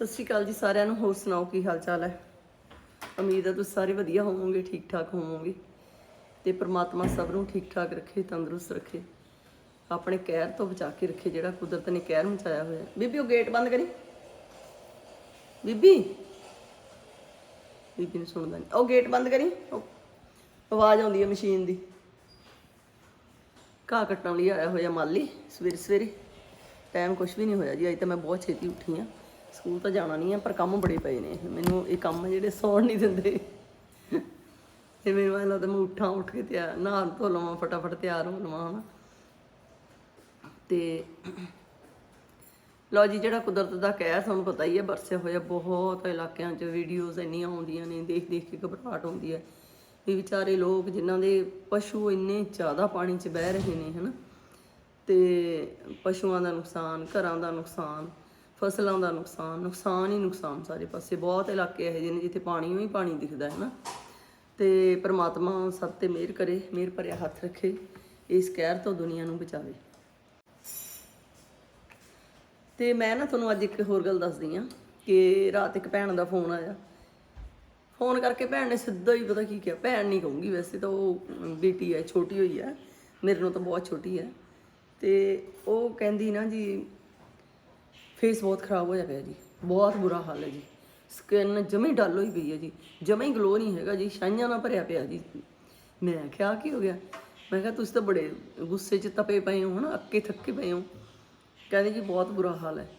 ਸਤਿ ਸ਼੍ਰੀ ਅਕਾਲ ਜੀ ਸਾਰਿਆਂ ਨੂੰ, ਹੋਰ ਸੁਣਾਓ ਕੀ ਹਾਲ ਚਾਲ ਹੈ? ਉਮੀਦ ਹੈ ਤੁਸੀਂ ਸਾਰੇ ਵਧੀਆ ਹੋਵੋਗੇ ਠੀਕ ਠਾਕ ਹੋਵੋਗੇ ਤੇ ਪ੍ਰਮਾਤਮਾ ਸਭ ਨੂੰ ਠੀਕ ਠਾਕ ਰੱਖੇ, ਤੰਦਰੁਸਤ ਰੱਖੇ। ਆਪਣੇ ਕਹਿਰ ਤੋਂ ਬਚਾ ਕੇ ਰੱਖੇ, ਜਿਹੜਾ ਕੁਦਰਤ ਨੇ ਕਹਿਰ ਮਚਾਇਆ ਹੋਇਆ। ਬੀਬੀ, ਉਹ ਗੇਟ ਬੰਦ ਕਰੀ। ਬੀਬੀ? ਬੀਬੀ ਨੂੰ ਸੁਣਦਾ ਨਹੀਂ ਉਹ ਗੇਟ ਬੰਦ ਕਰੀ। ਆਵਾਜ਼ ਆਉਂਦੀ ਹੈ ਮਸ਼ੀਨ ਦੀ। ਘਾਹ ਕੱਟਣ ਲਈ ਆਇਆ ਹੋਇਆ ਮਾਲੀ ਸਵੇਰੇ ਸਵੇਰੇ ਟਾਈਮ ਕੁਝ ਵੀ ਨਹੀਂ ਹੋਇਆ ਜੀ, ਅੱਜ ਤਾਂ ਮੈਂ ਬਹੁਤ ਛੇਤੀ ਉੱਠੀ ਆ ਸਕੂਲ ਤਾਂ ਜਾਣਾ ਨਹੀਂ ਆ, ਪਰ ਕੰਮ ਬੜੇ ਪਏ ਨੇ। ਮੈਨੂੰ ਇਹ ਕੰਮ ਜਿਹੜੇ ਸੌਣ ਨਹੀਂ ਦਿੰਦੇ। ਤੇ ਮੈਨੂੰ ਐਂ ਲੱਗਦਾ ਮੈਂ ਉੱਠਾਂ ਉੱਠ ਕੇ ਤਿਆਰ ਨਹਾ ਧੋ ਲਵਾਂ, ਫਟਾਫਟ ਤਿਆਰ ਹੋ ਲਵਾਂ, ਹਨਾ। ਤੇ ਲੋ ਜੀ, ਜਿਹੜਾ ਕੁਦਰਤ ਦਾ ਕਹਿਰ ਤੁਹਾਨੂੰ ਪਤਾ ਹੀ ਹੈ ਵਰਸਿਆ ਹੋਇਆ ਬਹੁਤ ਇਲਾਕਿਆਂ 'ਚ ਵੀਡੀਓਜ਼ ਇੰਨੀਆਂ ਆਉਂਦੀਆਂ ਨੇ, ਦੇਖ ਦੇਖ ਕੇ ਘਬਰਾਹਟ ਹੁੰਦੀ ਹੈ ਵੀ ਵਿਚਾਰੇ ਲੋਕ ਜਿਨ੍ਹਾਂ ਦੇ ਪਸ਼ੂ ਇੰਨੇ ਜ਼ਿਆਦਾ ਪਾਣੀ 'ਚ ਬਹਿ ਰਹੇ ਨੇ, ਹਨਾ। ਤੇ ਪਸ਼ੂਆਂ ਦਾ ਨੁਕਸਾਨ, ਘਰਾਂ ਦਾ ਨੁਕਸਾਨ ਫਸਲਾਂ ਦਾ ਨੁਕਸਾਨ ਨੁਕਸਾਨ ਹੀ ਨੁਕਸਾਨ ਸਾਰੇ ਪਾਸੇ। ਬਹੁਤ ਇਲਾਕੇ ਇਹੋ ਜਿਹੇ ਨੇ ਜਿੱਥੇ ਪਾਣੀ ਹੀ ਪਾਣੀ ਦਿਖਦਾ, ਹੈ ਨਾ? ਤੇ ਪ੍ਰਮਾਤਮਾ ਸਭ ਤੇ ਮਿਹਰ ਕਰੇ, ਮਿਹਰ ਭਰਿਆ ਹੱਥ ਰੱਖੇ, ਇਸ ਕਹਿਰ ਤੋਂ ਦੁਨੀਆ ਨੂੰ ਬਚਾਵੇ। ਤੇ ਮੈਂ ਨਾ ਤੁਹਾਨੂੰ ਅੱਜ ਇੱਕ ਹੋਰ ਗੱਲ ਦੱਸਦੀ ਆ ਕਿ ਰਾਤ ਇੱਕ ਭੈਣ ਦਾ ਫੋਨ ਆਇਆ। ਫੋਨ ਕਰਕੇ ਭੈਣ ਨੇ ਸਿੱਧਾ ਹੀ ਪਤਾ ਕੀ ਕਿਹਾ। ਭੈਣ ਨਹੀਂ ਕਹੂੰਗੀ ਵੈਸੇ ਤਾਂ ਉਹ ਬੇਟੀ ਹੈ, ਛੋਟੀ ਹੋਈ ਹੈ। ਮੇਰੇ ਨਾਲੋਂ ਤਾਂ ਬਹੁਤ ਛੋਟੀ ਹੈ। ਤੇ ਉਹ ਕਹਿੰਦੀ ਨਾ ਜੀ ਫੇਸ ਬਹੁਤ ਖਰਾਬ ਹੋਇਆ ਪਿਆ ਜੀ। ਬਹੁਤ ਬੁਰਾ ਹਾਲ ਹੈ ਜੀ। ਸਕਿਨ ਜਮੇ ਡਲ ਹੋਈ ਪਈ ਹੈ ਜੀ। ਜਮੇ ਹੀ ਗਲੋ ਨਹੀਂ ਹੈਗਾ ਜੀ। ਛਾਈਆਂ ਨਾਲ ਭਰਿਆ ਪਿਆ ਜੀ। ਮੈਂ ਕਿਹਾ ਕੀ ਹੋ ਗਿਆ? ਮੈਂ ਕਿਹਾ, ਤੁਸੀਂ ਤਾਂ ਬੜੇ ਗੁੱਸੇ 'ਚ ਤਪੇ ਪਏ ਹੋ ਹਨਾ ਅੱਕੇ ਥੱਕੇ ਪਏ ਹੋ। ਕਹਿੰਦੇ ਜੀ, ਬਹੁਤ ਬੁਰਾ ਹਾਲ ਹੈ।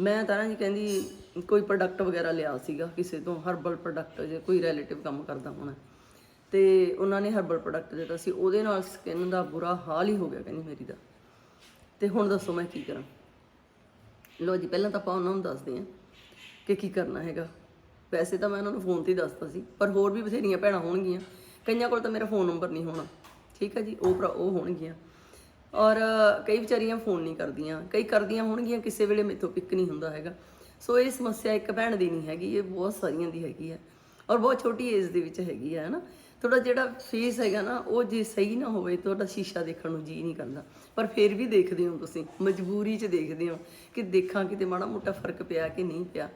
ਮੈਂ ਤਾਂ ਨਾ ਜੀ ਕਹਿੰਦੀ, ਕੋਈ ਪ੍ਰੋਡਕਟ ਵਗੈਰਾ ਲਿਆ ਸੀਗਾ ਕਿਸੇ ਤੋਂ ਹਰਬਲ ਪ੍ਰੋਡਕਟ ਜੇ ਕੋਈ ਰਿਲੇਟਿਵ ਕੰਮ ਕਰਦਾ ਹੋਣਾ। ਤੇ ਉਹਨਾਂ ਨੇ ਹਰਬਲ ਪ੍ਰੋਡਕਟ ਦਿੱਤਾ ਸੀ। ਉਹਦੇ ਨਾਲ ਸਕਿਨ ਦਾ ਬੁਰਾ ਹਾਲ ਹੀ ਹੋ ਗਿਆ ਕਹਿੰਦੀ ਮੇਰੀ ਦਾ। ਤੇ ਹੁਣ ਦੱਸੋ ਮੈਂ ਕੀ ਕਰਾਂ? ਲੋ ਜੀ, ਪਹਿਲਾਂ ਤਾਂ ਆਪਾਂ ਉਹਨਾਂ ਨੂੰ ਦੱਸਦੇ ਹਾਂ ਕਿ ਕੀ ਕਰਨਾ ਹੈਗਾ। ਵੈਸੇ ਤਾਂ ਮੈਂ ਉਹਨਾਂ ਨੂੰ ਫੋਨ ਤੇ ਹੀ ਦੱਸਤਾ ਸੀ, ਪਰ ਹੋਰ ਵੀ ਬਥੇਰੀਆਂ ਭੈਣਾਂ ਹੋਣਗੀਆਂ। ਕਈਆਂ ਕੋਲ ਤਾਂ ਮੇਰਾ ਫੋਨ ਨੰਬਰ ਨਹੀਂ ਹੋਣਾ। ਠੀਕ ਹੈ ਜੀ, ਉਹ ਭਰਾ ਉਹ ਹੋਣਗੀਆਂ। ਔਰ ਕਈ ਵਿਚਾਰੀਆਂ ਫੋਨ ਨਹੀਂ ਕਰਦੀਆਂ, ਕਈ ਕਰਦੀਆਂ ਹੋਣਗੀਆਂ, ਕਿਸੇ ਵੇਲੇ ਮੇਥੋਂ ਪਿਕ ਨਹੀਂ ਹੁੰਦਾ ਹੈਗਾ। ਸੋ ਇਹ ਸਮੱਸਿਆ ਇੱਕ ਭੈਣ ਦੀ ਨਹੀਂ ਹੈਗੀ, ਇਹ ਬਹੁਤ ਸਾਰੀਆਂ ਦੀ ਹੈਗੀ ਹੈ। ਔਰ ਬਹੁਤ ਛੋਟੀ ਏਜ ਦੇ ਵਿੱਚ ਹੈਗੀ ਹੈ ਨਾ? ਤੁਹਾਡਾ ਜਿਹੜਾ ਫੇਸ ਹੈਗਾ ਨਾ, ਉਹ ਜੇ ਸਹੀ ਨਾ ਹੋਵੇ, ਤੁਹਾਡਾ ਸ਼ੀਸ਼ਾ ਦੇਖਣ ਨੂੰ ਜੀ ਨਹੀਂ ਕਰਦਾ। ਪਰ ਫਿਰ ਵੀ ਦੇਖਦੇ ਹੋ ਤੁਸੀਂ, ਮਜਬੂਰੀ 'ਚ ਦੇਖਦੇ ਹੋ ਕਿ ਦੇਖਾਂ ਕਿਤੇ ਮਾੜਾ ਮੋਟਾ ਫ਼ਰਕ ਪਿਆ ਕਿ ਨਹੀਂ ਪਿਆ।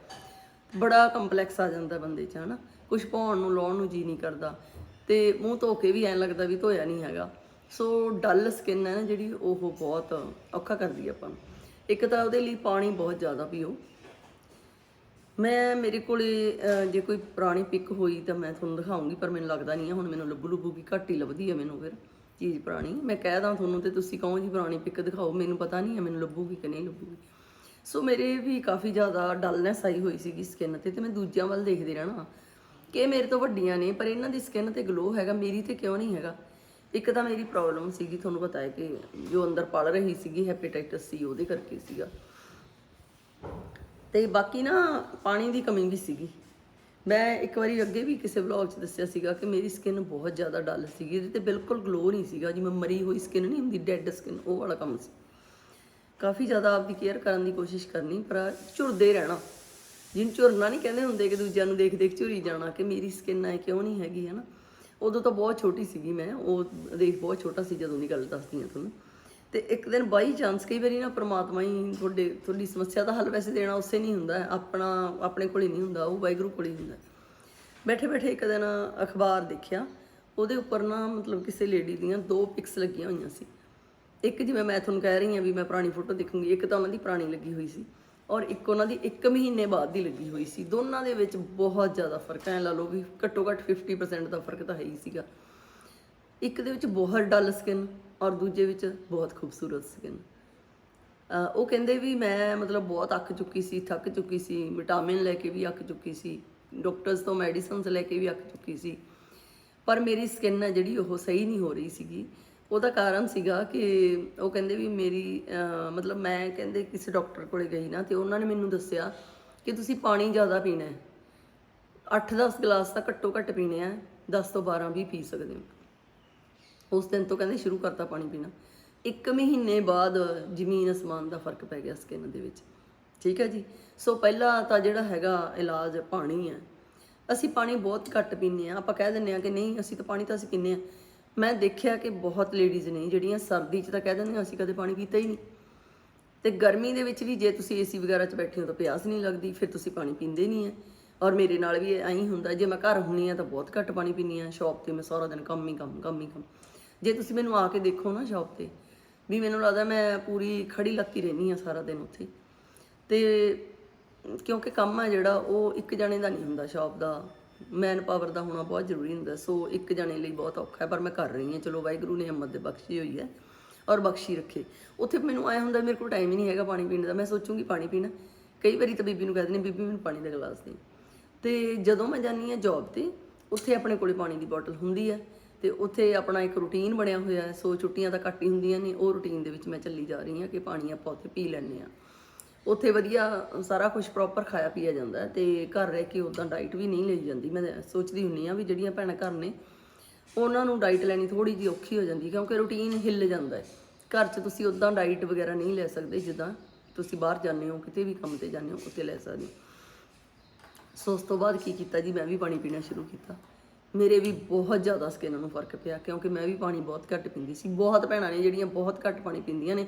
ਬੜਾ ਕੰਪਲੈਕਸ ਆ ਜਾਂਦਾ ਬੰਦੇ 'ਚ, ਹਨਾ। ਕੁਝ ਪਾਉਣ ਨੂੰ, ਲਾਉਣ ਨੂੰ ਜੀ ਨਹੀਂ ਕਰਦਾ। ਤੇ ਮੂੰਹ ਧੋ ਕੇ ਵੀ ਐਂ ਲੱਗਦਾ ਵੀ ਧੋਇਆ ਨਹੀਂ ਹੈਗਾ। ਸੋ ਡਲ ਸਕਿਨ ਹੈ ਨਾ ਜਿਹੜੀ, ਉਹ ਬਹੁਤ ਔਖਾ ਕਰਦੀ ਆਪਾਂ ਨੂੰ। ਇੱਕ ਤਾਂ ਉਹਦੇ ਲਈ ਪਾਣੀ ਬਹੁਤ ਜ਼ਿਆਦਾ ਪੀਓ। ਮੈਂ, ਮੇਰੇ ਕੋਲੇ ਜੇ ਕੋਈ ਪੁਰਾਣੀ ਪਿਕ ਹੋਈ ਤਾਂ ਮੈਂ ਤੁਹਾਨੂੰ ਦਿਖਾਉਂਗੀ, ਪਰ ਮੈਨੂੰ ਲੱਗਦਾ ਨਹੀਂ ਹੈ ਹੁਣ ਮੈਨੂੰ ਲੱਭੂ ਲੱਭੂਗੀ ਘੱਟ ਹੀ ਲੱਭਦੀ ਹੈ ਮੈਨੂੰ ਫਿਰ ਚੀਜ਼ ਪੁਰਾਣੀ। ਮੈਂ ਕਹਿ ਦਾਂ ਤੁਹਾਨੂੰ ਤੇ ਤੁਸੀਂ ਕਹੋ ਜੀ ਪੁਰਾਣੀ ਪਿਕ ਦਿਖਾਓ, ਮੈਨੂੰ ਪਤਾ ਨਹੀਂ ਹੈ ਮੈਨੂੰ ਲੱਭੂਗੀ ਕਿ ਨਹੀਂ ਲੱਭੂਗੀ। ਸੋ ਮੇਰੇ ਵੀ ਕਾਫੀ ਜ਼ਿਆਦਾ ਡਲਨੈਸ ਆਈ ਹੋਈ ਸੀਗੀ ਸਕਿਨ ਤੇ ਤੇ ਮੈਂ ਦੂਜਿਆਂ ਵੱਲ ਦੇਖਦੀ ਰਹਿਣਾ ਕਿ ਮੇਰੇ ਤੋਂ ਵੱਡੀਆਂ ਨੇ, ਪਰ ਇਹਨਾਂ ਦੀ ਸਕਿਨ ਤੇ ਗਲੋ ਹੈਗਾ, ਮੇਰੀ ਤੇ ਕਿਉਂ ਨਹੀਂ ਹੈਗਾ? ਇੱਕ ਤਾਂ ਮੇਰੀ ਪ੍ਰੋਬਲਮ ਸੀਗੀ, ਤੁਹਾਨੂੰ ਪਤਾ ਹੈ ਕਿ ਜੋ ਅੰਦਰ ਪਲ ਰਹੀ ਸੀਗੀ ਹੈਪੇਟਾਈਟਸ ਸੀ, ਉਹਦੇ ਕਰਕੇ ਸੀਗਾ। ਤੇ ਬਾਕੀ ਨਾ ਪਾਣੀ ਦੀ ਕਮੀ ਵੀ ਸੀਗੀ। ਮੈਂ ਇੱਕ ਵਾਰੀ ਅੱਗੇ ਵੀ ਕਿਸੇ ਵਲੌਗ 'ਚ ਦੱਸਿਆ ਸੀਗਾ ਕਿ ਮੇਰੀ ਸਕਿਨ ਬਹੁਤ ਜ਼ਿਆਦਾ ਡਲ ਸੀਗੀ, ਇਹਦੇ ਤੇ ਬਿਲਕੁਲ ਗਲੋ ਨਹੀਂ ਸੀਗਾ, ਜਿਵੇਂ ਮਰੀ ਹੋਈ ਸਕਿਨ ਨਹੀਂ ਹੁੰਦੀ ਡੈੱਡ ਸਕਿਨ ਉਹ ਵਾਲਾ ਕੰਮ ਸੀ। ਕਾਫੀ ਜ਼ਿਆਦਾ ਆਪਦੀ ਕੇਅਰ ਕਰਨ ਦੀ ਕੋਸ਼ਿਸ਼ ਕਰਨੀ, ਪਰ ਝੁਰਦੇ ਰਹਿਣਾ। ਜਿਨ ਝੁਰਨਾ ਨਹੀਂ ਕਹਿੰਦੇ ਹੁੰਦੇ ਕਿ ਦੂਜਿਆਂ ਨੂੰ ਦੇਖ ਦੇਖ ਝੁਰੀ ਜਾਣਾ ਕਿ ਮੇਰੀ ਸਕਿਨ ਐ ਕਿਉਂ ਨਹੀਂ ਹੈਗੀ ਹੈ ਨਾ ਉਦੋਂ ਤਾਂ ਬਹੁਤ ਛੋਟੀ ਸੀਗੀ ਮੈਂ, ਉਹ ਦੇਖ ਬਹੁਤ ਛੋਟਾ ਸੀ ਜਦੋਂ ਦੀ ਗੱਲ ਦੱਸਦੀ ਹਾਂ ਤੁਹਾਨੂੰ। ਤੇ ਇੱਕ ਦਿਨ ਬਾਈ ਚਾਂਸ ਕਈ ਵਾਰੀ ਨਾ ਪ੍ਰਮਾਤਮਾ ਹੀ ਤੁਹਾਡੇ, ਤੁਹਾਡੀ ਸਮੱਸਿਆ ਦਾ ਹੱਲ ਵੈਸੇ ਦੇਣਾ ਉਸੇ ਨਹੀਂ ਹੁੰਦਾ, ਆਪਣਾ, ਆਪਣੇ ਕੋਲ ਹੀ ਨਹੀਂ ਹੁੰਦਾ, ਉਹ ਵਾਹਿਗੁਰੂ ਕੋਲ ਹੀ ਹੁੰਦਾ। ਬੈਠੇ ਬੈਠੇ ਇੱਕ ਦਿਨ ਅਖਬਾਰ ਦੇਖਿਆ, ਉਹਦੇ ਉੱਪਰ ਨਾ ਮਤਲਬ ਕਿਸੇ ਲੇਡੀ ਦੀਆਂ ਦੋ ਪਿਕਸ ਲੱਗੀਆਂ ਹੋਈਆਂ ਸੀ। ਇੱਕ ਜਿਵੇਂ ਮੈਂ ਤੁਹਾਨੂੰ ਕਹਿ ਰਹੀ ਹਾਂ ਵੀ ਮੈਂ ਪੁਰਾਣੀ ਫੋਟੋ ਦੇਖੂੰਗੀ, ਇੱਕ ਤਾਂ ਉਹਨਾਂ ਦੀ ਪੁਰਾਣੀ ਲੱਗੀ ਹੋਈ ਸੀ ਔਰ ਇੱਕ ਉਹਨਾਂ ਦੀ 1 ਮਹੀਨੇ ਬਾਅਦ ਦੀ ਲੱਗੀ ਹੋਈ ਸੀ। ਦੋਨਾਂ ਦੇ ਵਿੱਚ ਬਹੁਤ ਜ਼ਿਆਦਾ ਫ਼ਰਕ ਹੈ ਲਾ ਲਓ ਵੀ ਘੱਟੋ ਘੱਟ 50% ਦਾ ਫ਼ਰਕ ਤਾਂ ਹੈ ਹੀ ਸੀਗਾ। ਇੱਕ ਦੇ ਵਿੱਚ ਬਹੁਤ ਡਲ ਸਕਿਨ ਔਰ ਦੂਜੇ ਵਿੱਚ ਬਹੁਤ ਖੂਬਸੂਰਤ ਸਕਿਨ ਉਹ ਕਹਿੰਦੇ ਵੀ ਮੈਂ ਮਤਲਬ ਬਹੁਤ ਅੱਕ ਚੁੱਕੀ ਸੀ, ਥੱਕ ਚੁੱਕੀ ਸੀ ਵਿਟਾਮਿਨ ਲੈ ਕੇ ਵੀ ਅੱਕ ਚੁੱਕੀ ਸੀ ਡਾਕਟਰਸ ਤੋਂ ਮੈਡੀਸਿਨਸ ਲੈ ਕੇ ਵੀ ਅੱਕ ਚੁੱਕੀ ਸੀ। ਪਰ ਮੇਰੀ ਸਕਿਨ ਹੈ ਜਿਹੜੀ ਉਹ ਸਹੀ ਨਹੀਂ ਹੋ ਰਹੀ ਸੀਗੀ। ਉਹਦਾ ਕਾਰਨ ਸੀਗਾ ਕਿ ਉਹ ਕਹਿੰਦੇ ਵੀ ਮੇਰੀ ਮਤਲਬ ਮੈਂ ਕਹਿੰਦੇ ਕਿਸੇ ਡਾਕਟਰ ਕੋਲੇ ਗਈ ਨਾ ਤੇ ਉਹਨਾਂ ਨੇ ਮੈਨੂੰ ਦੱਸਿਆ ਕਿ ਤੁਸੀਂ ਪਾਣੀ ਜ਼ਿਆਦਾ ਪੀਣਾ ਹੈ। 8-10 ਗਲਾਸ ਤਾਂ ਘੱਟੋ ਘੱਟ ਪੀਣੇ ਆ 10 ਤੋਂ 12 ਵੀ ਪੀ ਸਕਦੇ ਹੋ। ਉਸ ਦਿਨ ਤੋਂ ਕਹਿੰਦੇ ਸ਼ੁਰੂ ਕਰਤਾ ਪਾਣੀ ਪੀਣਾ। ਇੱਕ ਮਹੀਨੇ ਬਾਅਦ ਜ਼ਮੀਨ ਅਸਮਾਨ ਦਾ ਫ਼ਰਕ ਪੈ ਗਿਆ ਸਕਿਨ ਦੇ ਵਿੱਚ। ਠੀਕ ਹੈ ਜੀ? ਸੋ ਪਹਿਲਾਂ ਤਾਂ ਜਿਹੜਾ ਹੈਗਾ ਇਲਾਜ ਪਾਣੀ ਹੈ। ਅਸੀਂ ਪਾਣੀ ਬਹੁਤ ਘੱਟ ਪੀਂਦੇ ਆ ਆਪਾਂ ਕਹਿ ਦਿੰਦੇ ਆ ਕਿ ਨਹੀਂ, ਅਸੀਂ ਤਾਂ ਪਾਣੀ ਤਾਂ ਅਸੀਂ ਪੀਂਦੇ ਆ ਮੈਂ ਦੇਖਿਆ ਕਿ ਬਹੁਤ ਲੇਡੀਜ਼ ਨੇ ਜਿਹੜੀਆਂ ਸਰਦੀ 'ਚ ਤਾਂ ਕਹਿ ਦਿੰਦੀਆਂ ਅਸੀਂ ਕਦੇ ਪਾਣੀ ਪੀਤਾ ਹੀ ਨਹੀਂ। ਤੇ ਗਰਮੀ ਦੇ ਵਿੱਚ ਵੀ ਜੇ ਤੁਸੀਂ ਏਸੀ ਵਗੈਰਾ 'ਚ ਬੈਠੇ ਹੋ ਤਾਂ ਪਿਆਸ ਨਹੀਂ ਲੱਗਦੀ, ਫਿਰ ਤੁਸੀਂ ਪਾਣੀ ਪੀਂਦੇ ਨਹੀਂ ਹੈ। ਔਰ ਮੇਰੇ ਨਾਲ ਵੀ ਐਂ ਹੀ ਹੁੰਦਾ, ਜੇ ਮੈਂ ਘਰ ਹੁੰਨੀ ਆ ਤਾਂ ਬਹੁਤ ਘੱਟ ਪਾਣੀ ਪੀਨੀ ਆ ਸ਼ਾਪ ਤੇ ਮੈਂ ਸਾਰਾ ਦਿਨ ਕੰਮ ਹੀ ਕੰਮ ਕੰਮ ਹੀ ਕੰਮ। ਜੇ ਤੁਸੀਂ ਮੈਨੂੰ ਆ ਕੇ ਦੇਖੋ ਨਾ ਸ਼ਾਪ ਤੇ, ਵੀ ਮੈਨੂੰ ਲੱਗਦਾ ਮੈਂ ਪੂਰੀ ਖੜੀ ਲੱਤੀ ਰਹਿਨੀ ਆ ਸਾਰਾ ਦਿਨ ਉੱਥੇ। ਤੇ ਕਿਉਂਕਿ ਕੰਮ ਆ ਜਿਹੜਾ, ਉਹ ਇੱਕ ਜਣੇ ਦਾ ਨਹੀਂ ਹੁੰਦਾ ਸ਼ਾਪ ਦਾ। ਮੈਨ ਪਾਵਰ ਦਾ ਹੋਣਾ ਬਹੁਤ ਜ਼ਰੂਰੀ ਹੁੰਦਾ, ਸੋ ਇੱਕ ਜਣੇ ਲਈ ਬਹੁਤ ਔਖਾ ਹੈ, ਪਰ ਮੈਂ ਕਰ ਰਹੀ ਹਾਂ। ਚਲੋ ਵਾਹਿਗੁਰੂ ਨੇ ਹਿੰਮਤ ਦੇ ਬਖਸ਼ੀ ਹੋਈ ਹੈ ਔਰ ਬਖਸ਼ੀ ਰੱਖੇ। ਉੱਥੇ ਮੈਨੂੰ ਆਇਆ ਹੁੰਦਾ, ਮੇਰੇ ਕੋਲ ਟਾਈਮ ਹੀ ਨਹੀਂ ਹੈਗਾ ਪਾਣੀ ਪੀਣ ਦਾ। ਮੈਂ ਸੋਚੂੰਗੀ ਪਾਣੀ ਪੀਣਾ। ਕਈ ਵਾਰੀ ਤਾਂ ਬੀਬੀ ਨੂੰ ਕਹਿ ਦਿੰਦੀ ਬੀਬੀ ਮੈਨੂੰ ਪਾਣੀ ਦਾ ਗਲਾਸ ਦੇ। ਤੇ ਜਦੋਂ ਮੈਂ ਜਾਂਦੀ ਹਾਂ ਜੌਬ ਤੇ, ਉੱਥੇ ਆਪਣੇ ਕੋਲੇ ਪਾਣੀ ਦੀ ਬੋਟਲ ਹੁੰਦੀ ਹੈ। ਤੇ ਉੱਥੇ ਆਪਣਾ ਇੱਕ ਰੂਟੀਨ ਬਣਿਆ ਹੋਇਆ ਹੈ, ਸੋ ਛੁੱਟੀਆਂ ਤਾਂ ਘੱਟ ਹੀ ਹੁੰਦੀਆਂ ਨੇ, ਉਹ ਰੂਟੀਨ ਦੇ ਵਿੱਚ ਮੈਂ ਚੱਲੀ ਜਾ ਰਹੀ ਹਾਂ ਕਿ ਪਾਣੀ ਆਪਾਂ ਉੱਥੇ ਪੀ ਲੈਂਦੇ ਆ ਉੱਥੇ ਵਧੀਆ ਸਾਰਾ ਕੁਝ ਪ੍ਰੋਪਰ ਖਾਇਆ ਪੀਆ ਜਾਂਦਾ ਹੈ ਤੇ ਘਰ ਰਹਿ ਕੇ ਉਦਾਂ ਡਾਈਟ ਵੀ ਨਹੀਂ ਲਈ ਜਾਂਦੀ। ਮੈਂ ਸੋਚਦੀ ਹੁੰਨੀ ਆ ਵੀ ਜਿਹੜੀਆਂ ਭੈਣਾਂ ਘਰ ਨੇ, ਉਹਨਾਂ ਨੂੰ ਡਾਈਟ ਲੈਣੀ ਥੋੜੀ ਜਿਹੀ ਔਖੀ ਹੋ ਜਾਂਦੀ ਕਿਉਂਕਿ ਰੂਟੀਨ ਹਿੱਲ ਜਾਂਦਾ ਹੈ। ਘਰ 'ਚ ਤੁਸੀਂ ਉਦਾਂ ਡਾਈਟ ਵਗੈਰਾ ਨਹੀਂ ਲੈ ਸਕਦੇ ਜਿੱਦਾਂ ਤੁਸੀਂ ਬਾਹਰ ਜਾਂਦੇ ਹੋ, ਕਿਤੇ ਵੀ ਕੰਮ ਤੇ ਜਾਂਦੇ ਹੋ, ਉੱਥੇ ਲੈ ਸਕਦੇ ਹੋ। ਸੋ ਉਸ ਤੋਂ ਬਾਅਦ ਕੀ ਕੀਤਾ ਜੀ, ਮੈਂ ਵੀ ਪਾਣੀ ਪੀਣਾ ਸ਼ੁਰੂ ਕੀਤਾ। ਮੇਰੇ ਵੀ ਬਹੁਤ ਜ਼ਿਆਦਾ ਸਕਿਨ ਨੂੰ ਫ਼ਰਕ ਪਿਆ, ਕਿਉਂਕਿ ਮੈਂ ਵੀ ਪਾਣੀ ਬਹੁਤ ਘੱਟ ਪੀਂਦੀ ਸੀ। ਬਹੁਤ ਭੈਣਾਂ ਨੇ ਜਿਹੜੀਆਂ ਬਹੁਤ ਘੱਟ ਪਾਣੀ ਪੀਂਦੀਆਂ ਨੇ।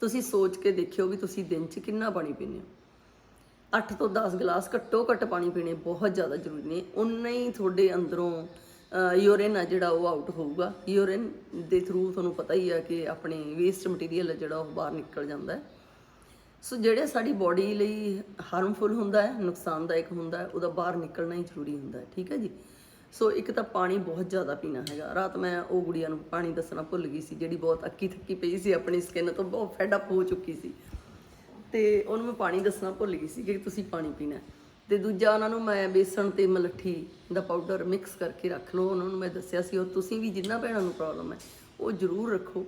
ਤੁਸੀਂ ਸੋਚ ਕੇ ਦੇਖਿਓ ਵੀ ਤੁਸੀਂ ਦਿਨ 'ਚ ਕਿੰਨਾ ਪਾਣੀ ਪੀਂਦੇ ਹੋ। 8 ਤੋਂ 10 ਗਲਾਸ ਘੱਟੋ ਘੱਟ ਪਾਣੀ ਪੀਣੇ ਬਹੁਤ ਜ਼ਿਆਦਾ ਜ਼ਰੂਰੀ ਨੇ। ਉਨਾ ਹੀ ਤੁਹਾਡੇ ਅੰਦਰੋਂ ਯੂਰਿਨ ਆ ਜਿਹੜਾ ਉਹ ਆਊਟ ਹੋਊਗਾ। ਯੂਰਿਨ ਦੇ ਥਰੂ ਤੁਹਾਨੂੰ ਪਤਾ ਹੀ ਆ ਕਿ ਆਪਣੇ ਵੇਸਟ ਮਟੀਰੀਅਲ ਜਿਹੜਾ ਉਹ ਬਾਹਰ ਨਿਕਲ ਜਾਂਦਾ ਹੈ। ਸੋ ਜਿਹੜੇ ਸਾਡੀ ਬਾਡੀ ਲਈ ਹਾਰਮਫੁਲ ਹੁੰਦਾ ਹੈ, ਨੁਕਸਾਨਦਾਇਕ ਹੁੰਦਾ ਹੈ, ਉਹਦਾ ਬਾਹਰ ਨਿਕਲਣਾ ਹੀ ਜ਼ਰੂਰੀ ਹੁੰਦਾ ਹੈ। ਠੀਕ ਹੈ ਜੀ? ਸੋ ਇੱਕ ਤਾਂ ਪਾਣੀ ਬਹੁਤ ਜ਼ਿਆਦਾ ਪੀਣਾ ਹੈਗਾ। ਰਾਤ ਮੈਂ ਉਹ ਗੁੜੀਆ ਨੂੰ ਪਾਣੀ ਦੱਸਣਾ ਭੁੱਲ ਗਈ ਸੀ, ਜਿਹੜੀ ਬਹੁਤ ਅੱਕੀ ਥੱਕੀ ਪਈ ਸੀ, ਆਪਣੀ ਸਕਿਨ ਤੋਂ ਬਹੁਤ ਫੈਡ ਅਪ ਹੋ ਚੁੱਕੀ ਸੀ। ਤੇ ਉਹਨੂੰ ਮੈਂ ਪਾਣੀ ਦੱਸਣਾ ਭੁੱਲ ਗਈ ਸੀ ਕਿ ਤੁਸੀਂ ਪਾਣੀ ਪੀਣਾ ਹੈ। ਤੇ ਦੂਜਾ ਉਹਨਾਂ ਨੂੰ ਮੈਂ ਬੇਸਣ ਤੇ ਮਲੱਠੀ ਦਾ ਪਾਊਡਰ ਮਿਕਸ ਕਰਕੇ ਰੱਖ ਲਓ। ਉਹਨਾਂ ਨੂੰ ਮੈਂ ਦੱਸਿਆ ਸੀ, ਉਹ ਤੁਸੀਂ ਵੀ ਜਿੰਨਾ ਭੈਣਾਂ ਨੂੰ ਪ੍ਰੋਬਲਮ ਹੈ, ਉਹ ਜ਼ਰੂਰ ਰੱਖੋ।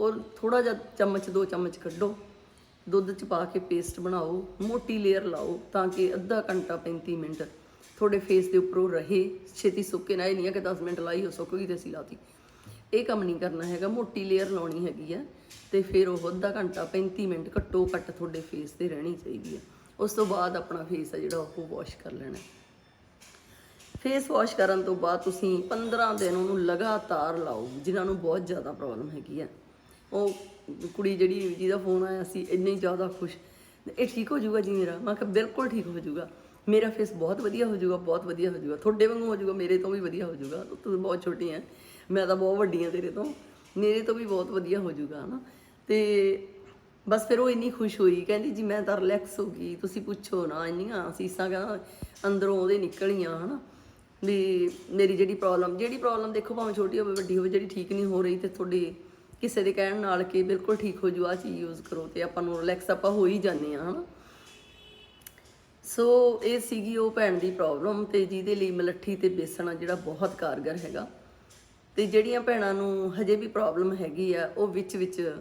ਔਰ ਥੋੜਾ ਜਿਹਾ ਚਮਚ, ਦੋ ਚਮਚ ਕੱਢੋ। ਦੁੱਧ ਚ ਪਾ ਕੇ ਪੇਸਟ ਬਣਾਓ। ਮੋਟੀ ਲੇਅਰ ਲਾਓ ਤਾਂ ਕਿ ਅੱਧਾ ਘੰਟਾ 35 ਮਿੰਟ ਤੁਹਾਡੇ ਫੇਸ ਦੇ ਉੱਪਰੋਂ ਰਹੇ। ਛੇਤੀ ਸੁੱਕੇ ਨਾ, ਇਹ ਨਹੀਂ ਹੈ ਕਿ 10 ਮਿੰਟ ਲਾਈ ਹੋ ਸੁੱਕ ਗਈ ਤੇ ਅਸੀਂ ਲਾਤੀ। ਇਹ ਕੰਮ ਨਹੀਂ ਕਰਨਾ ਹੈਗਾ, ਮੋਟੀ ਲੇਅਰ ਲਾਉਣੀ ਹੈਗੀ ਆ ਤੇ ਫਿਰ ਉਹ ਅੱਧਾ ਘੰਟਾ 35 ਮਿੰਟ ਘੱਟੋ ਘੱਟ ਤੁਹਾਡੇ ਫੇਸ ਤੇ ਰਹਿਣੀ ਚਾਹੀਦੀ ਆ। ਉਸ ਤੋਂ ਬਾਅਦ ਆਪਣਾ ਫੇਸ ਆ ਜਿਹੜਾ, ਉਹ ਵਾਸ਼ ਕਰ ਲੈਣਾ। ਫੇਸ ਵਾਸ਼ ਕਰਨ ਤੋਂ ਬਾਅਦ ਤੁਸੀਂ 15 ਦਿਨ ਉਹਨੂੰ ਲਗਾਤਾਰ ਲਾਓ, ਜਿਨ੍ਹਾਂ ਨੂੰ ਬਹੁਤ ਜ਼ਿਆਦਾ ਪ੍ਰੋਬਲਮ ਹੈਗੀ ਆ। ਉਹ ਕੁੜੀ ਜਿਹੜੀ ਜਿਹਦਾ ਫੋਨ ਆਇਆ ਸੀ ਇੰਨੀ ਜ਼ਿਆਦਾ ਖੁਸ਼। ਇਹ ਠੀਕ ਹੋ ਜਾਊਗਾ ਜੀ ਮੇਰਾ? ਮੈਂ ਕਿਹਾ ਬਿਲਕੁਲ ਠੀਕ ਹੋ ਜਾਊਗਾ। ਮੇਰਾ ਫੇਸ ਬਹੁਤ ਵਧੀਆ ਹੋ ਜਾਊਗਾ, ਬਹੁਤ ਵਧੀਆ ਹੋ ਜਾਊਗਾ। ਤੁਹਾਡੇ ਵਾਂਗੂ ਹੋ ਜਾਊਗਾ, ਮੇਰੇ ਤੋਂ ਵੀ ਵਧੀਆ ਹੋ ਜਾਊਗਾ। ਤੂੰ ਬਹੁਤ ਛੋਟੀ ਹੈ ਮੈਂ ਤਾਂ ਬਹੁਤ ਵੱਡੀ ਹਾਂ ਤੇਰੇ ਤੋਂ। ਮੇਰੇ ਤੋਂ ਵੀ ਬਹੁਤ ਵਧੀਆ ਹੋ ਜਾਊਗਾ, ਹਨਾ। ਤੇ ਬਸ ਫਿਰ ਉਹ ਇੰਨੀ ਖੁਸ਼ ਹੋਈ, ਕਹਿੰਦੀ ਜੀ, ਮੈਂ ਤਾਂ ਰਿਲੈਕਸ ਹੋ ਗਈ। ਤੁਸੀਂ ਪੁੱਛੋ ਨਾ, ਇੰਨੀਆਂ ਸੀਸਾਂ ਕਹਿੰਦਾ ਅੰਦਰੋਂ ਉਹਦੇ ਨਿਕਲੀਆਂ, ਹਨਾ। ਵੀ ਮੇਰੀ ਜਿਹੜੀ ਪ੍ਰੋਬਲਮ ਜਿਹੜੀ ਪ੍ਰੋਬਲਮ ਦੇਖੋ ਭਾਵੇਂ ਛੋਟੀ ਹੋਵੇ, ਵੱਡੀ ਹੋਵੇ, ਜਿਹੜੀ ਠੀਕ ਨਹੀਂ ਹੋ ਰਹੀ ਤੇ ਤੁਹਾਡੇ ਕਿਸੇ ਦੇ ਕਹਿਣ ਨਾਲ ਕਿ ਬਿਲਕੁਲ ਠੀਕ ਹੋ ਜੂ ਆ ਚੀਜ਼ ਯੂਜ਼ ਕਰੋ ਤੇ ਆਪਾਂ ਨੂੰ ਰਿਲੈਕਸ ਆਪਾਂ ਹੋ ਹੀ ਜਾਂਦੇ ਆ, ਹਨਾ। ਸੋ ਇਹ ਸੀਗੀ ਉਹ ਭੈਣ ਦੀ ਪ੍ਰੋਬਲਮ ਤੇ ਜਿਹਦੇ ਲਈ ਮਲੱਠੀ ਤੇ ਬੇਸਣ ਆ ਜਿਹੜਾ ਬਹੁਤ ਕਾਰਗਰ ਹੈਗਾ। ਤੇ ਜਿਹੜੀਆਂ ਭੈਣਾਂ ਨੂੰ ਹਜੇ ਵੀ ਪ੍ਰੋਬਲਮ ਹੈਗੀ ਆ, ਉਹ ਵਿੱਚ ਵਿੱਚ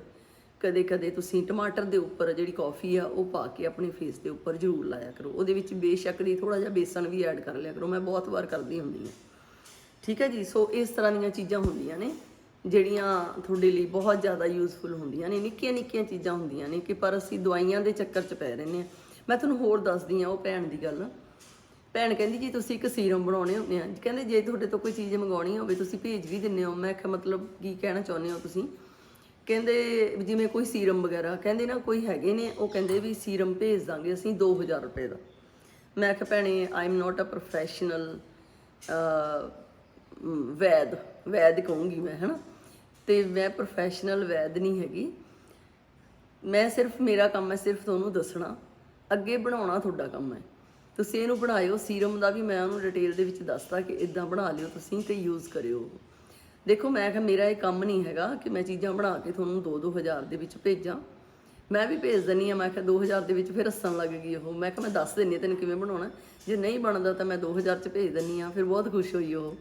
ਕਦੇ ਕਦੇ ਤੁਸੀਂ ਟਮਾਟਰ ਦੇ ਉੱਪਰ ਜਿਹੜੀ ਕਾਫੀ ਆ, ਉਹ ਪਾ ਕੇ ਆਪਣੇ ਫੇਸ ਦੇ ਉੱਪਰ ਜ਼ਰੂਰ ਲਾਇਆ ਕਰੋ। ਉਹਦੇ ਵਿੱਚ ਬੇਸ਼ੱਕ ਦੀ ਥੋੜਾ ਜਿਹਾ ਬੇਸਣ ਵੀ ਐਡ ਕਰ ਲਿਆ ਕਰੋ। ਮੈਂ ਬਹੁਤ ਵਾਰ ਕਰਦੀ ਹੁੰਦੀ ਹਾਂ। ਠੀਕ ਹੈ ਜੀ? ਸੋ ਇਸ ਤਰ੍ਹਾਂ ਦੀਆਂ ਚੀਜ਼ਾਂ ਹੁੰਦੀਆਂ ਨੇ, ਜਿਹੜੀਆਂ ਤੁਹਾਡੇ ਲਈ ਬਹੁਤ ਜ਼ਿਆਦਾ ਯੂਜ਼ਫੁਲ ਹੁੰਦੀਆਂ ਨੇ। ਨਿੱਕੀਆਂ ਨਿੱਕੀਆਂ ਚੀਜ਼ਾਂ ਹੁੰਦੀਆਂ ਨੇ ਕਿ ਪਰ ਅਸੀਂ ਦਵਾਈਆਂ ਦੇ ਚੱਕਰ 'ਚ ਪੈ ਰਹਿੰਦੇ ਹਾਂ ਮੈਂ ਤੁਹਾਨੂੰ ਹੋਰ ਦੱਸਦੀ ਹਾਂ ਉਹ ਭੈਣ ਦੀ ਗੱਲ। ਭੈਣ ਕਹਿੰਦੀ, ਜੀ ਤੁਸੀਂ ਇੱਕ ਸੀਰਮ ਬਣਾਉਣੇ ਹੁੰਦੇ ਆ। ਕਹਿੰਦੇ, ਜੇ ਤੁਹਾਡੇ ਤੋਂ ਕੋਈ ਚੀਜ਼ ਮੰਗਾਉਣੀ ਹੋਵੇ, ਤੁਸੀਂ ਭੇਜ ਵੀ ਦਿੰਦੇ ਹੋ। ਮੈਂ ਕਿਹਾ, ਮਤਲਬ ਕੀ ਕਹਿਣਾ ਚਾਹੁੰਦੇ ਹੋ ਤੁਸੀਂ? ਕਹਿੰਦੇ, ਜਿਵੇਂ ਕੋਈ ਸੀਰਮ ਵਗੈਰਾ। ਕਹਿੰਦੇ, ਨਾ, ਕੋਈ ਹੈਗੇ ਨੇ। ਉਹ ਕਹਿੰਦੇ ਵੀ, ਸੀਰਮ ਭੇਜ ਦਾਂਗੇ ਅਸੀਂ 2000 ਰੁਪਏ ਦਾ। ਮੈਂ ਕਿਹਾ, ਭੈਣੇ I am not a professional ਵੈਦ। ਵੈਦ ਕਹੂੰਗੀ ਮੈਂ, ਹਨਾ? ਤੇ ਮੈਂ ਪ੍ਰੋਫੈਸ਼ਨਲ ਵੈਦ ਨਹੀਂ ਹੈਗੀ। ਮੈਂ ਸਿਰਫ, ਮੇਰਾ ਕੰਮ ਹੈ ਸਿਰਫ ਤੁਹਾਨੂੰ ਦੱਸਣਾ। ਅੱਗੇ ਬਣਾਉਣਾ ਤੁਹਾਡਾ ਕੰਮ ਹੈ। ਤੁਸੀਂ ਇਹਨੂੰ ਬਣਾਇਓ, ਸੀਰਮ ਦਾ ਵੀ ਮੈਂ ਉਹਨੂੰ ਡਿਟੇਲ ਦੇ ਵਿੱਚ ਦੱਸਤਾ ਕਿ ਇਦਾਂ ਬਣਾ ਲਿਓ ਤੁਸੀਂ ਤੇ ਯੂਜ਼ ਕਰਿਓ। ਦੇਖੋ, ਮੈਂ ਕਿਹਾ ਮੇਰਾ ਇਹ ਕੰਮ ਨਹੀਂ ਹੈਗਾ ਕਿ ਮੈਂ ਚੀਜ਼ਾਂ ਬਣਾ ਕੇ ਤੁਹਾਨੂੰ 2-2000 ਦੇ ਵਿੱਚ ਭੇਜਾਂ। ਮੈਂ ਵੀ ਭੇਜ ਦਿੰਨੀ ਆ, ਮੈਂ ਕਿਹਾ 2000 ਦੇ ਵਿੱਚ ਫਿਰ ਹੱਸਣ ਲੱਗ ਗਈ ਉਹ। ਮੈਂ ਕਿਹਾ ਮੈਂ ਦੱਸ ਦਿੰਨੀ ਆ ਤੈਨੂੰ ਕਿਵੇਂ ਬਣਾਉਣਾ ਜੇ ਨਹੀਂ ਬਣਦਾ ਤਾਂ ਮੈਂ 2000 ਚ ਭੇਜ ਦਿੰਨੀ ਆ, ਫਿਰ ਬਹੁਤ ਖੁਸ਼ ਹੋਈ ਉਹ।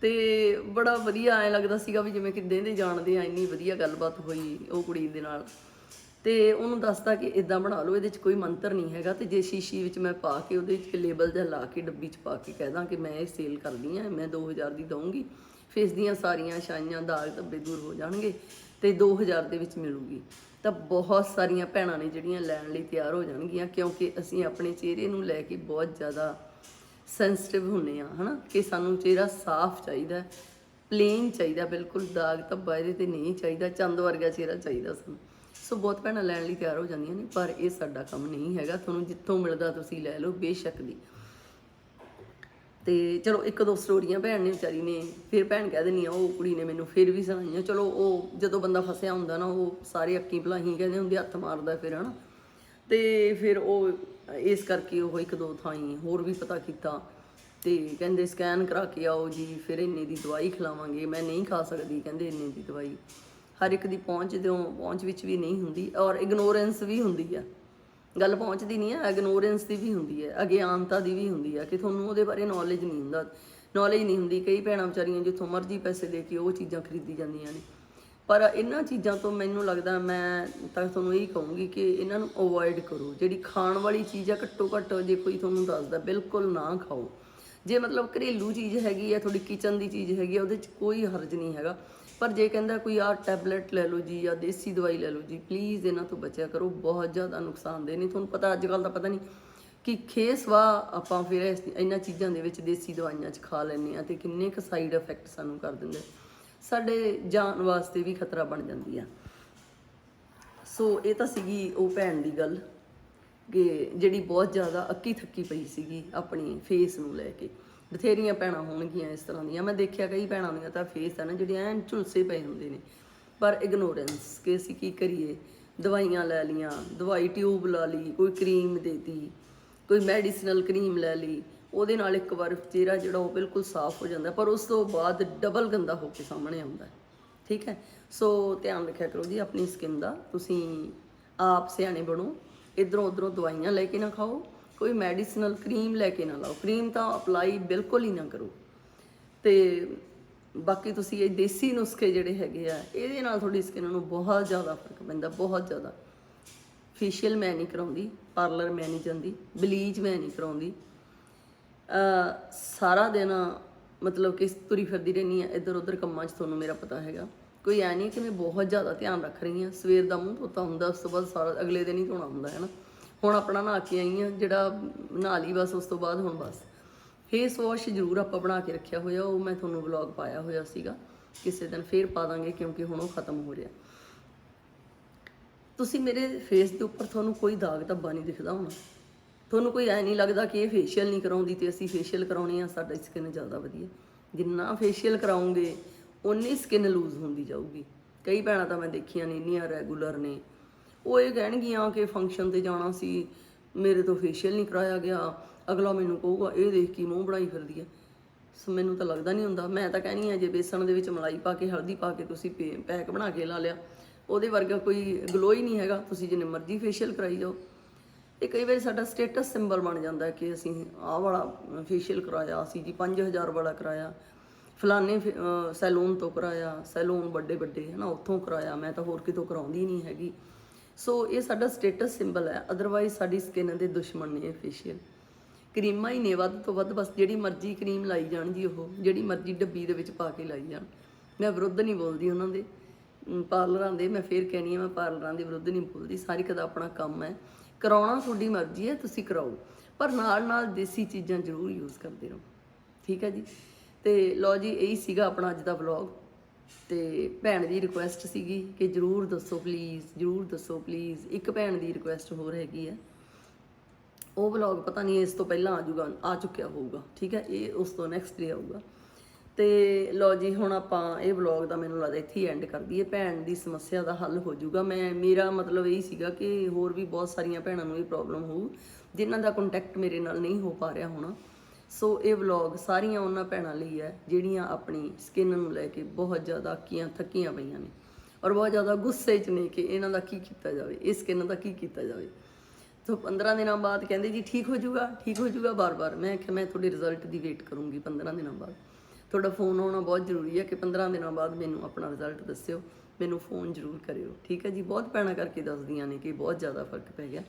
ਤੇ ਬੜਾ ਵਧੀਆ ਐ ਲੱਗਦਾ ਸੀਗਾ ਵੀ ਜਿਵੇਂ ਕਿੱਦਾਂ ਦੇ ਜਾਣਦੇ ਆ, ਇੰਨੀ ਵਧੀਆ ਗੱਲਬਾਤ ਹੋਈ ਉਹ ਕੁੜੀ ਦੇ ਨਾਲ। ਤੇ ਉਹਨੂੰ ਦੱਸਦਾ ਕਿ ਇਦਾਂ ਬਣਾ ਲਓ, ਇਹਦੇ 'ਚ ਕੋਈ ਮੰਤਰ ਨਹੀਂ ਹੈਗਾ ਤੇ ਜੇ ਸ਼ੀਸ਼ੀ ਵਿੱਚ ਮੈਂ ਪਾ ਕੇ ਉਹਦੇ 'ਚ ਲੇਬਲ ਜਾਂ ਲਾ ਕੇ ਡੱਬੀ 'ਚ ਪਾ ਕੇ ਕਹਿ ਦਾਂ ਕਿ ਮੈਂ ਇਹ ਸੇਲ ਕਰਦੀ ਆ, ਮੈਂ 2000 ਦੀ ਦਊਂਗੀ ਫੇਸ ਦੀਆਂ ਸਾਰੀਆਂ ਛਾਈਆਂ ਦਾਗ ਧੱਬੇ ਦੂਰ ਹੋ ਜਾਣਗੇ ਤੇ 2000 ਦੇ ਵਿੱਚ ਮਿਲੂਗੀ। ਤਾਂ ਬਹੁਤ ਸਾਰੀਆਂ ਭੈਣਾਂ ਨੇ ਜਿਹੜੀਆਂ ਲੈਣ ਲਈ ਤਿਆਰ ਹੋ ਜਾਣਗੀਆਂ, ਕਿਉਂਕਿ ਅਸੀਂ ਆਪਣੇ ਚਿਹਰੇ ਨੂੰ ਲੈ ਕੇ ਬਹੁਤ ਜ਼ਿਆਦਾ ਸੈਂਸਿਟਿਵ ਹੁੰਨੇ ਆ, ਹਨਾ? ਕਿ ਸਾਨੂੰ ਚਿਹਰਾ ਸਾਫ਼ ਚਾਹੀਦਾ ਪਲੇਨ ਚਾਹੀਦਾ, ਬਿਲਕੁਲ ਦਾਗ ਧੱਬਾ ਇਹਦੇ ਤੇ ਨਹੀਂ ਚਾਹੀਦਾ, ਚੰਦ ਵਰਗਾ ਚਿਹਰਾ ਚਾਹੀਦਾ ਸਾਨੂੰ। ਸੋ ਬਹੁਤ ਭੈਣਾਂ ਲੈਣ ਲਈ ਤਿਆਰ ਹੋ ਜਾਂਦੀਆਂ ਨੇ, ਪਰ ਇਹ ਸਾਡਾ ਕੰਮ ਨਹੀਂ ਹੈਗਾ। ਤੁਹਾਨੂੰ ਜਿੱਥੋਂ ਮਿਲਦਾ ਤੁਸੀਂ ਲੈ ਲਓ, ਬੇਸ਼ੱਕ ਦੀ। ਤੇ ਚਲੋ, ਇੱਕ ਦੋ ਸਟੋਰੀਆਂ ਭੈਣ ਨੇ ਵਿਚਾਰੀ ਨੇ, ਫਿਰ ਭੈਣ ਕਹਿ ਦਿੰਦੀ ਆ, ਉਹ ਕੁੜੀ ਨੇ ਮੈਨੂੰ ਫਿਰ ਵੀ ਸੁਣਾਈਆਂ ਚਲੋ, ਉਹ ਜਦੋਂ ਬੰਦਾ ਫਸਿਆ ਹੁੰਦਾ ਨਾ, ਉਹ ਸਾਰੇ ਅੱਕੀ ਭਲਾਹੀ ਕਹਿੰਦੇ ਹੁੰਦੇ ਹੱਥ ਮਾਰਦਾ ਫਿਰ, ਹਨਾ। ਤੇ ਫਿਰ ਉਹ ਇਸ ਕਰਕੇ ਉਹ ਇੱਕ ਦੋ ਥਾਈਂ ਹੋਰ ਵੀ ਪਤਾ ਕੀਤਾ ਤੇ ਕਹਿੰਦੇ, ਸਕੈਨ ਕਰਾ ਕੇ ਆਓ ਜੀ, ਫਿਰ ਇੰਨੇ ਦੀ ਦਵਾਈ ਖਿਲਾਵਾਂਗੇ। ਮੈਂ ਨਹੀਂ ਖਾ ਸਕਦੀ, ਕਹਿੰਦੇ, ਇੰਨੇ ਦੀ ਦਵਾਈ। ਹਰ ਇੱਕ ਦੀ ਪਹੁੰਚ ਦਿਓ ਪਹੁੰਚ ਵਿੱਚ ਵੀ ਨਹੀਂ ਹੁੰਦੀ ਔਰ ਇਗਨੋਰੈਂਸ ਵੀ ਹੁੰਦੀ ਆ। ਗੱਲ ਪਹੁੰਚਦੀ ਨਹੀਂ ਹੈ ਇਗਨੋਰੈਂਸ ਦੀ ਵੀ ਹੁੰਦੀ ਹੈ ਅਗਿਆਨਤਾ ਦੀ ਵੀ ਹੁੰਦੀ ਹੈ ਕਿ ਤੁਹਾਨੂੰ ਉਹਦੇ ਬਾਰੇ ਨੌਲੇਜ ਨਹੀਂ ਹੁੰਦਾ। ਨੌਲੇਜ ਨਹੀਂ ਹੁੰਦੀ, ਕਈ ਭੈਣਾਂ ਵਿਚਾਰੀਆਂ ਜਿੱਥੋਂ ਮਰਜ਼ੀ ਪੈਸੇ ਦੇ ਕੇ ਉਹ ਚੀਜ਼ਾਂ ਖਰੀਦੀ ਜਾਂਦੀਆਂ ਨੇ। ਪਰ ਇਹਨਾਂ ਚੀਜ਼ਾਂ ਤੋਂ ਮੈਨੂੰ ਲੱਗਦਾ ਮੈਂ ਤਾਂ ਤੁਹਾਨੂੰ ਇਹ ਕਹੂੰਗੀ ਕਿ ਇਹਨਾਂ ਨੂੰ ਅਵੋਇਡ ਕਰੋ। ਜਿਹੜੀ ਖਾਣ ਵਾਲੀ ਚੀਜ਼ ਆ, ਘੱਟੋ ਘੱਟ ਜੇ ਕੋਈ ਤੁਹਾਨੂੰ ਦੱਸਦਾ, ਬਿਲਕੁਲ ਨਾ ਖਾਓ। ਜੇ ਮਤਲਬ ਘਰੇਲੂ ਚੀਜ਼ ਹੈਗੀ ਆ, ਤੁਹਾਡੀ ਕਿਚਨ ਦੀ ਚੀਜ਼ ਹੈਗੀ ਆ, ਉਹਦੇ 'ਚ ਕੋਈ ਹਰਜ ਨਹੀਂ ਹੈਗਾ। ਪਰ ਜੇ ਕਹਿੰਦਾ ਕੋਈ ਆ ਟੈਬਲੇਟ ਲੈ ਲਓ ਜੀ ਜਾਂ ਦੇਸੀ ਦਵਾਈ ਲੈ ਲਓ ਜੀ ਪਲੀਜ਼ ਇਹਨਾਂ ਤੋਂ ਬਚਿਆ ਕਰੋ, ਬਹੁਤ ਜ਼ਿਆਦਾ ਨੁਕਸਾਨਦੇ ਨੇ। ਤੁਹਾਨੂੰ ਪਤਾ ਅੱਜ ਕੱਲ ਦਾ ਪਤਾ ਨਹੀਂ ਕਿ ਖੇਸਵਾ ਆਪਾਂ ਫਿਰ ਇਸ- ਇਹਨਾਂ ਚੀਜ਼ਾਂ ਦੇ ਵਿੱਚ ਦੇਸੀ ਦਵਾਈਆਂ 'ਚ ਖਾ ਲੈਂਦੇ ਆ ਤੇ ਕਿੰਨੇ ਕੁ ਸਾਈਡ ਇਫੈਕਟ ਸਾਨੂੰ ਕਰ ਦਿੰਦੇ ਸਾਡੇ ਜਾਨ ਵਾਸਤੇ ਵੀ ਖਤਰਾ ਬਣ ਜਾਂਦੀ ਆ। ਸੋ ਇਹ ਤਾਂ ਸੀਗੀ ਉਹ ਭੈਣ ਦੀ ਗੱਲ ਕਿ ਜਿਹੜੀ ਬਹੁਤ ਜ਼ਿਆਦਾ ਅੱਕੀ ਥੱਕੀ ਪਈ ਸੀਗੀ ਆਪਣੀ ਫੇਸ ਨੂੰ ਲੈ ਕੇ। ਬਥੇਰੀਆਂ ਭੈਣਾਂ ਹੋਣਗੀਆਂ ਇਸ ਤਰ੍ਹਾਂ ਦੀਆਂ। ਮੈਂ ਦੇਖਿਆ ਕਈ ਭੈਣਾਂ ਦੀਆਂ ਤਾਂ ਫੇਸ ਹੈ ਨਾ, ਜਿਹੜੀਆਂ ਐਨ ਝੁਲਸੇ ਪਏ ਹੁੰਦੇ ਨੇ। ਪਰ ਇਗਨੋਰੈਂਸ ਕਿ ਅਸੀਂ ਕੀ ਕਰੀਏ? ਦਵਾਈਆਂ ਲੈ ਲੀਆਂ ਦਵਾਈ ਟਿਊਬ ਲਾ ਲਈ, ਕੋਈ ਕਰੀਮ ਦੇਤੀ ਕੋਈ ਮੈਡੀਸਨਲ ਕਰੀਮ ਲੈ ਲਈ। ਉਹਦੇ ਨਾਲ ਇੱਕ ਵਾਰ ਚਿਹਰਾ ਜਿਹੜਾ ਉਹ ਬਿਲਕੁਲ ਸਾਫ਼ ਹੋ ਜਾਂਦਾ, ਪਰ ਉਸ ਤੋਂ ਬਾਅਦ ਡਬਲ ਗੰਦਾ ਹੋ ਕੇ ਸਾਹਮਣੇ ਆਉਂਦਾ ਠੀਕ ਹੈ? ਸੋ ਧਿਆਨ ਰੱਖਿਆ ਕਰੋ ਜੀ, ਆਪਣੀ ਸਕਿਨ ਦਾ। ਤੁਸੀਂ ਆਪ ਸਿਆਣੇ ਬਣੋ ਇਧਰੋਂ ਉਧਰੋਂ ਦਵਾਈਆਂ ਲੈ ਕੇ ਨਾ ਖਾਓ। ਕੋਈ ਮੈਡੀਸਨਲ ਕਰੀਮ ਲੈ ਕੇ ਨਾ ਲਾਓ। ਕਰੀਮ ਤਾਂ ਅਪਲਾਈ ਬਿਲਕੁਲ ਹੀ ਨਾ ਕਰੋ। ਤੇ ਬਾਕੀ ਤੁਸੀਂ ਇਹ ਦੇਸੀ ਨੁਸਖੇ ਜਿਹੜੇ ਹੈਗੇ ਆ, ਇਹਦੇ ਨਾਲ ਤੁਹਾਡੀ ਸਕਿਨ ਨੂੰ ਬਹੁਤ ਜ਼ਿਆਦਾ ਫ਼ਰਕ ਪੈਂਦਾ, ਬਹੁਤ ਜ਼ਿਆਦਾ। ਫੇਸ਼ੀਅਲ ਮੈਂ ਨਹੀਂ ਕਰਾਉਂਦੀ ਪਾਰਲਰ ਮੈਂ ਨਹੀਂ ਜਾਂਦੀ ਬਲੀਚ ਮੈਂ ਨਹੀਂ ਕਰਾਉਂਦੀ। ਅ ਸਾਰਾ ਦਿਨ ਮਤਲਬ ਕਿ ਤੁਰੀ ਫਿਰਦੀ ਰਹਿੰਦੀ ਆ ਇੱਧਰ ਉੱਧਰ ਕੰਮਾਂ 'ਚ ਤੁਹਾਨੂੰ ਮੇਰਾ ਪਤਾ ਹੈਗਾ। ਕੋਈ ਐ ਨਹੀਂ ਕਿ ਮੈਂ ਬਹੁਤ ਜ਼ਿਆਦਾ ਧਿਆਨ ਰੱਖ ਰਹੀ ਹਾਂ, ਸਵੇਰ ਦਾ ਮੂੰਹ ਧੋਤਾ ਹੁੰਦਾ, ਉਸ ਤੋਂ ਬਾਅਦ ਸਾਰਾ ਅਗਲੇ ਦਿਨ ਹੀ ਧੋਣਾ ਹੁੰਦਾ, ਹੈ ਨਾ? ਹੁਣ ਆਪਣਾ ਨਹਾ ਕੇ ਆਈ ਹਾਂ, ਜਿਹੜਾ ਨਹਾ ਲਈ ਬਸ, ਉਸ ਤੋਂ ਬਾਅਦ ਹੁਣ ਬਸ। ਫੇਸ ਵਾਸ਼ ਜ਼ਰੂਰ ਆਪਾਂ ਬਣਾ ਕੇ ਰੱਖਿਆ ਹੋਇਆ, ਉਹ ਮੈਂ ਤੁਹਾਨੂੰ ਵਲੌਗ ਪਾਇਆ ਹੋਇਆ ਸੀਗਾ। ਕਿਸੇ ਦਿਨ ਫੇਰ ਪਾ ਦਾਂਗੇ, ਕਿਉਂਕਿ ਹੁਣ ਉਹ ਖਤਮ ਹੋ ਰਿਹਾ। ਤੁਸੀਂ ਮੇਰੇ ਫੇਸ ਦੇ ਉੱਪਰ ਤੁਹਾਨੂੰ ਕੋਈ ਦਾਗ ਧੱਬਾ ਨਹੀਂ ਦਿਖਦਾ ਹੋਣਾ। ਤੁਹਾਨੂੰ ਕੋਈ ਐ ਨਹੀਂ ਲੱਗਦਾ ਕਿ ਇਹ ਫੇਸ਼ੀਅਲ ਨਹੀਂ ਕਰਾਉਂਦੀ ਤੇ ਅਸੀਂ ਫੇਸ਼ੀਅਲ ਕਰਾਉਣੇ ਆ, ਸਾਡਾ ਸਕਿਨ ਜ਼ਿਆਦਾ ਵਧੀਆ। ਜਿੰਨਾ ਫੇਸ਼ੀਅਲ ਕਰਾਉਂਗੇ ਉਨੀ ਸਕਿਨ ਲੂਜ਼ ਹੁੰਦੀ ਜਾਊਗੀ। ਕਈ ਭੈਣਾਂ ਤਾਂ ਮੈਂ ਦੇਖੀਆਂ ਨੇ, ਇੰਨੀਆਂ ਰੈਗੂਲਰ ਨੇ। ਉਹ ਇਹ ਕਹਿਣਗੀਆਂ ਕਿ ਫੰਕਸ਼ਨ ਤੇ ਜਾਣਾ ਸੀ, ਮੇਰੇ ਤੋਂ ਫੇਸ਼ੀਅਲ ਨਹੀਂ ਕਰਾਇਆ ਗਿਆ, ਅਗਲਾ ਮੈਨੂੰ ਕਹੂਗਾ, ਇਹ ਦੇਖ ਕੇ ਮੂੰਹ ਬਣਾਈ ਫਿਰਦੀ ਹੈ ਸੋ, ਮੈਨੂੰ ਤਾਂ ਲੱਗਦਾ ਨਹੀਂ ਹੁੰਦਾ, ਮੈਂ ਤਾਂ ਕਹਿਣੀ ਆ, ਜੇ ਬੇਸਣ ਦੇ ਵਿੱਚ ਮਲਾਈ ਪਾ ਕੇ, ਹਲਦੀ ਪਾ ਕੇ ਤੁਸੀਂ ਪੇ- ਪੈਕ ਬਣਾ ਕੇ ਲਾ ਲਿਆ, ਉਹਦੇ ਵਰਗਾ ਕੋਈ ਗਲੋ ਹੀ ਨਹੀਂ ਹੈਗਾ, ਤੁਸੀਂ ਜਿੰਨੇ ਮਰਜ਼ੀ ਫੇਸ਼ੀਅਲ ਕਰਾਈ ਜਾਓ। ਇਹ ਕਈ ਵਾਰੀ ਸਾਡਾ ਸਟੇਟਸ ਸਿੰਬਲ ਬਣ ਜਾਂਦਾ ਕਿ ਅਸੀਂ ਆਹ ਵਾਲਾ ਫੇਸ਼ੀਅਲ ਕਰਾਇਆ, ਅਸੀਂ ਜੀ 5000 ਵਾਲਾ ਕਰਾਇਆ, ਫਲਾਣੇ ਸੈਲੂਨ ਤੋਂ ਕਰਾਇਆ, ਸੈਲੂਨ ਵੱਡੇ ਵੱਡੇ ਹਨਾ, ਉੱਥੋਂ ਕਰਾਇਆ, ਮੈਂ ਤਾਂ ਹੋਰ ਕਿਤੋਂ ਕਰਾਉਂਦੀ ਨਹੀਂ ਹੈਗੀ। ਸੋ ਇਹ ਸਾਡਾ ਸਟੇਟਸ ਸਿੰਬਲ ਹੈ। ਅਦਰਵਾਈਜ਼ ਸਾਡੀ ਸਕਿਨ ਦੇ ਦੁਸ਼ਮਣ ਨੇ ਇਹ ਫੇਸ਼ੀਅਲ ਕਰੀਮਾਂ ਹੀ ਨੇ ਵੱਧ ਤੋਂ ਵੱਧ। ਬਸ ਜਿਹੜੀ ਮਰਜ਼ੀ ਕਰੀਮ ਲਾਈ ਜਾਣ ਜੀ ਉਹ। ਜਿਹੜੀ ਮਰਜ਼ੀ ਡੱਬੀ ਦੇ ਵਿੱਚ ਪਾ ਕੇ ਲਾਈ ਜਾਣ। ਮੈਂ ਵਿਰੁੱਧ ਨਹੀਂ ਬੋਲਦੀ ਉਹਨਾਂ ਦੇ। ਪਾਰਲਰਾਂ ਦੇ। ਮੈਂ ਫੇਰ ਕਹਿਣੀ ਆ, ਮੈਂ ਪਾਰਲਰਾਂ ਦੇ ਵਿਰੁੱਧ ਨਹੀਂ ਬੋਲਦੀ। ਸਾਰੀ ਕਦਾ ਆਪਣਾ ਕੰਮ ਹੈ। ਕਰਾਉਣਾ ਤੁਹਾਡੀ ਮਰਜ਼ੀ ਹੈ, ਤੁਸੀਂ ਕਰਾਓ। ਪਰ ਨਾਲ ਨਾਲ ਦੇਸੀ ਚੀਜ਼ਾਂ ਜ਼ਰੂਰ ਯੂਜ਼ ਕਰਦੇ ਰਹੋ। ਠੀਕ ਹੈ ਜੀ? ਤੇ ਲਓ ਜੀ, ਇਹੀ ਸੀਗਾ ਆਪਣਾ ਅੱਜ ਦਾ ਵਲੌਗ ਤੇ ਭੈਣ ਦੀ ਰਿਕੁਐਸਟ ਸੀਗੀ ਕਿ ਜਰੂਰ ਦੱਸੋ ਪਲੀਜ਼ ਜਰੂਰ ਦੱਸੋ ਪਲੀਜ਼ ਇੱਕ ਭੈਣ ਦੀ ਰਿਕੁਐਸਟ ਹੋਰ ਹੈਗੀ ਹੈ ਉਹ ਵਲੌਗ ਪਤਾ ਨਹੀਂ ਇਸ ਤੋਂ ਪਹਿਲਾਂ ਆ ਜਾਊਗਾ ਆ ਚੁੱਕਿਆ ਹੋਊਗਾ, ਠੀਕ ਹੈ? ਇਹ ਉਸ ਤੋਂ ਨੈਕਸਟ ਡੇ ਆਊਗਾ। ਤੇ ਲਓ ਜੀ, ਹੁਣ ਆਪਾਂ ਇਹ ਵਲੌਗ ਦਾ ਮੈਨੂੰ ਲੱਗਦਾ ਇੱਥੇ ਹੀ ਐਂਡ ਕਰ ਦਈਏ। ਭੈਣ ਦੀ ਸਮੱਸਿਆ ਦਾ ਹੱਲ ਹੋ ਜਾਊਗਾ। ਮੈਂ, ਮੇਰਾ ਮਤਲਬ ਇਹ ਸੀਗਾ ਕਿ ਹੋਰ ਵੀ ਬਹੁਤ ਸਾਰੀਆਂ ਭੈਣਾਂ ਨੂੰ ਇਹ ਪ੍ਰੋਬਲਮ ਹੋਊ। ਜਿਨ੍ਹਾਂ ਦਾ ਕੰਟੈਕਟ ਮੇਰੇ ਨਾਲ ਨਹੀਂ ਹੋ ਪਾ ਰਿਹਾ ਹੋਣਾ। ਸੋ ਇਹ ਵਲੌਗ ਸਾਰੀਆਂ ਉਹਨਾਂ ਭੈਣਾਂ ਲਈ ਹੈ, ਜਿਹੜੀਆਂ ਆਪਣੀ ਸਕਿਨ ਨੂੰ ਲੈ ਕੇ ਬਹੁਤ ਜ਼ਿਆਦਾ ਅੱਕੀਆਂ, ਥੱਕੀਆਂ ਪਈਆਂ ਨੇ ਔਰ ਬਹੁਤ ਜ਼ਿਆਦਾ ਗੁੱਸੇ 'ਚ ਨੇ ਕਿ ਇਹਨਾਂ ਦਾ ਕੀ ਕੀਤਾ ਜਾਵੇ ਇਸ ਸਕਿਨ ਦਾ ਕੀ ਕੀਤਾ ਜਾਵੇ। ਸੋ 15 ਦਿਨਾਂ ਬਾਅਦ ਕਹਿੰਦੇ ਜੀ ਠੀਕ ਹੋ ਜਾਊਗਾ, ਠੀਕ ਹੋ ਜਾਊਗਾ ਬਾਰ-ਬਾਰ। ਮੈਂ ਕਿ ਮੈਂ ਤੁਹਾਡੇ ਰਿਜ਼ਲਟ ਦੀ ਵੇਟ ਕਰੂੰਗੀ 15 ਦਿਨਾਂ ਬਾਅਦ। ਤੁਹਾਡਾ ਫੋਨ ਆਉਣਾ ਬਹੁਤ ਜ਼ਰੂਰੀ ਹੈ ਕਿ 15 ਦਿਨਾਂ ਬਾਅਦ ਮੈਨੂੰ ਆਪਣਾ ਰਿਜ਼ਲਟ ਦੱਸਿਓ, ਮੈਨੂੰ ਫੋਨ ਜ਼ਰੂਰ ਕਰਿਓ। ਠੀਕ ਹੈ ਜੀ? ਬਹੁਤ ਭੈਣਾਂ ਕਰਕੇ ਦੱਸਦੀਆਂ ਨੇ ਕਿ ਬਹੁਤ ਜ਼ਿਆਦਾ ਫ਼ਰਕ ਪੈ ਗਿਆ।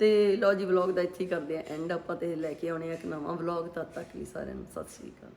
ਤੇ ਲਓ ਜੀ ਵਲੌਗ ਦਾ ਇੱਥੇ ਹੀ ਕਰਦੇ ਆ ਐਂਡ ਆਪਾਂ ਤੇ ਲੈ ਕੇ ਆਉਣੇ ਆ ਇੱਕ ਨਵਾਂ ਵਲੌਗ ਤਦ ਤੱਕ ਲਈ ਸਾਰਿਆਂ ਨੂੰ ਸਤਿ ਸ਼੍ਰੀ ਅਕਾਲ।